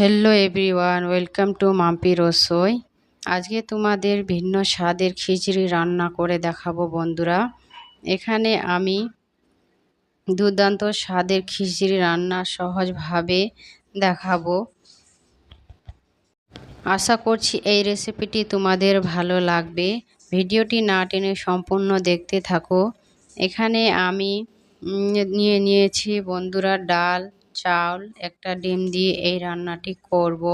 Hello everyone welcome to Mampi Rasoi আজকে তোমাদের ভিন্ন স্বাদের খিচড়ি রান্না করে দেখাবো বন্ধুরা। এখানে আমি দুর্দান্ত স্বাদের খিচড়ি রান্না সহজভাবে দেখাবো। আশা করছি এই রেসিপিটি তোমাদের ভালো লাগবে। ভিডিওটি না টেনে সম্পূর্ণ দেখতে থাকো। এখানে আমি নিয়ে নিয়েছি বন্ধুরা ডাল চাল একটা ডিম দিয়ে এই রান্নাটি করব।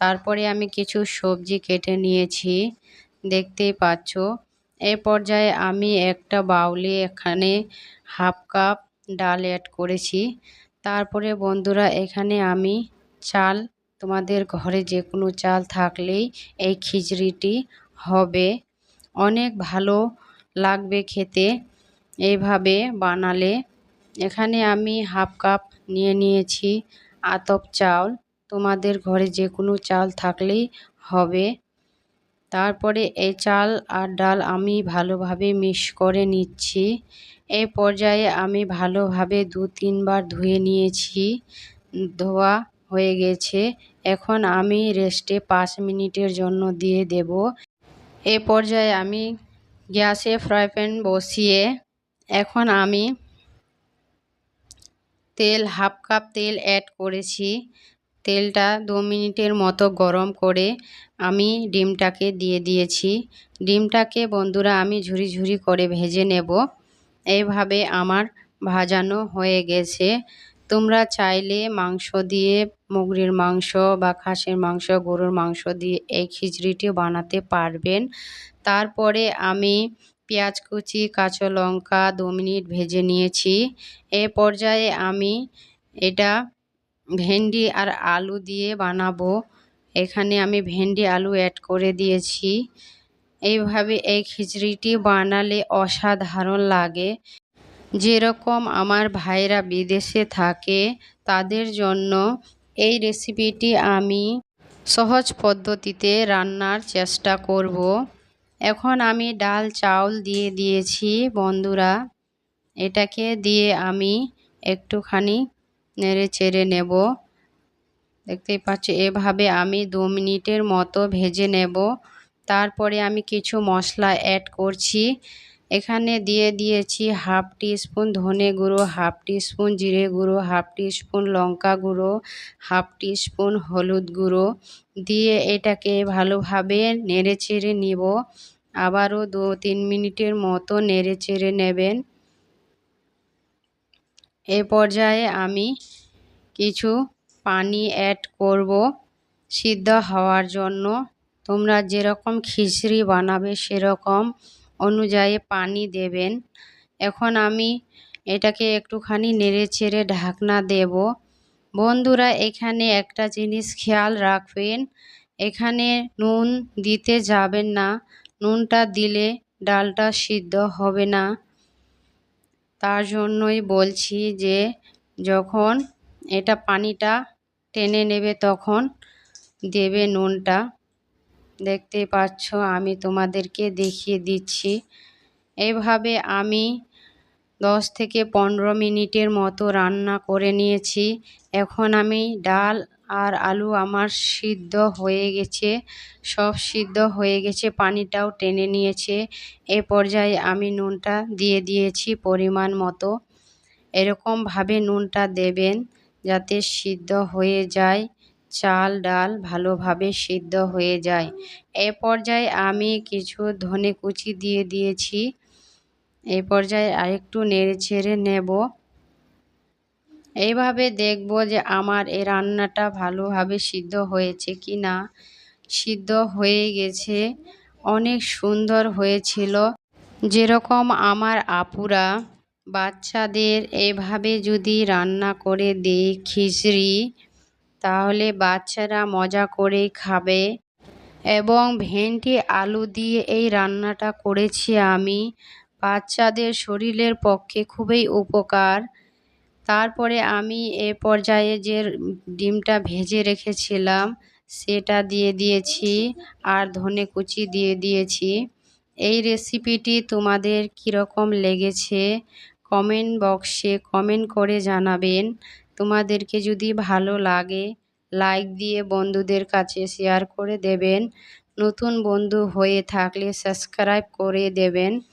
তারপরে আমি কিছু সবজি কেটে নিয়েছি, দেখতেই পাচ্ছ। এ পর্যায়ে আমি একটা বাউলি এখানে হাফ কাপ ডাল অ্যাড করেছি। তারপরে বন্ধুরা, এখানে আমি চাল, তোমাদের ঘরে যে কোনো চাল থাকলেই এই খিচড়িটি হবে। অনেক ভালো লাগবে খেতে। এইভাবে বানালে এখানে আমি হাফ কাপ নিয়ে নিয়েছি আতপ চাল তোমাদের ঘরে যে কোনো চাল থাকলেই হবে। তারপরে এই চাল আর ডাল আমি ভালোভাবে মিক্স করে নিচ্ছি। এই পর্যায়ে আমি ভালোভাবে দু তিনবার ধুয়ে নিয়েছি। ধোয়া হয়ে গেছে। এখন আমি রেস্টে পাঁচ মিনিটের জন্য দিয়ে দেব। এ পর্যায়ে আমি গ্যাসে ফ্রাই প্যান বসিয়ে এখন আমি তেল, হাফ কাপ তেল অ্যাড করেছি। তেলটা দু মিনিটের মতো গরম করে আমি ডিমটাকে দিয়ে দিয়েছি। ডিমটাকে বন্ধুরা আমি ঝুরি ঝুরি করে ভেজে নেব। এইভাবে আমার ভাজানো হয়ে গেছে। তোমরা চাইলে মাংস দিয়ে মুগরির মাংস বা খাসির মাংস, গরুর মাংস দিয়ে এই খিচড়িটি বানাতে পারবেন। তারপরে আমি পেঁয়াজ কুচি, কাঁচা লঙ্কা দু মিনিট ভেজে নিয়েছি। এ পর্যায়ে আমি এটা ভেন্ডি আর আলু দিয়ে বানাবো। এখানে আমি ভেন্ডি আলু অ্যাড করে দিয়েছি। এইভাবে এই খিচড়িটি বানালে অসাধারণ লাগে। যেরকম আমার ভাইরা বিদেশে থাকে, তাদের জন্য এই রেসিপিটি আমি সহজ পদ্ধতিতে রান্নার চেষ্টা করব। এখন আমি ডাল চাউল দিয়ে দিয়েছি, বন্ধুরা। এটাকে দিয়ে আমি একটুখানি নেড়ে চেড়ে নেব। দেখতেই পাচ্ছি, এভাবে আমি দু মিনিটের মতো ভেজে নেব। তারপরে আমি কিছু মশলা অ্যাড করছি। এখানে দিয়ে দিয়েছি হাফ স্পুন ধনে গুঁড়ো, হাফ স্পুন জিরে গুঁড়ো, হাফ স্পুন লঙ্কা গুঁড়ো, হাফ স্পুন হলুদ গুঁড়ো। দিয়ে এটাকে ভালোভাবে নেড়ে চেড়ে নিব। আবারও দু তিন মিনিটের মতো নেড়ে চেড়ে নেবেন। এ পর্যায়ে আমি কিছু পানি অ্যাড করব সিদ্ধ হওয়ার জন্য। তোমরা যেরকম খিচড়ি বানাবে সেরকম অনুযায়ী পানি দেবেন। এখন আমি এটাকে একটুখানি নেড়ে চেড়ে ঢাকনা দেব। বন্ধুরা, এখানে একটা জিনিস খেয়াল রাখবেন, এখানে নুন দিতে যাবেন না। নুনটা দিলে ডালটা সিদ্ধ হবে না। তার জন্যই বলছি যে, যখন এটা পানিটা টেনে নেবে তখন দেবে নুনটা। দেখতে পাচ্ছ, আমি তোমাদেরকে দেখিয়ে দিচ্ছি। এইভাবে আমি দশ থেকে পনেরো মিনিটের মতো রান্না করে নিয়েছি। এখন আমি ডাল আর আলু আমার সিদ্ধ হয়ে গেছে, সব সিদ্ধ হয়ে গেছে, পানিটাও টেনে নিয়েছে। এ পর্যায়ে আমি নুনটা দিয়ে দিয়েছি পরিমাণ মতো। এরকমভাবে নুনটা দেবেন যাতে সিদ্ধ হয়ে যায়। চাল, ডাল ভালোভাবে সিদ্ধ হয়ে যায়। এ পর্যায়ে আমি কিছু ধনে কুচি দিয়ে দিয়েছি। এই পর্যায়ে আরেকটু নেড়ে ছেড়ে নেব। এইভাবে দেখব যে আমার এই রান্নাটা ভালোভাবে সিদ্ধ হয়েছে কি না। সিদ্ধ হয়ে গেছে, অনেক সুন্দর হয়েছিল। যেরকম আমার আপুরা বাচ্চাদের এভাবে যদি রান্না করে দিই খিচড়ি তাহলে বাচ্চারা মজা করেই খাবে। এবং ভেন্ডি, আলু দিয়ে এই রান্নাটা করেছি আমি। বাচ্চাদের শরীরের পক্ষে খুবই উপকার। তারপরে আমি এ পর্যায়ে যে ডিমটা ভেজে রেখেছিলাম, সেটা দিয়ে দিয়েছি আর ধনে কুচি দিয়ে দিয়েছি। এই রেসিপিটি তোমাদের কীরকম লেগেছে কমেন্ট বক্সে কমেন্ট করে জানাবেন। তোমাদেরকে যদি ভালো লাগে লাইক দিয়ে বন্ধুদের কাছে শেয়ার করে দেবেন। নতুন বন্ধু হয়ে থাকলে সাবস্ক্রাইব করে দেবেন।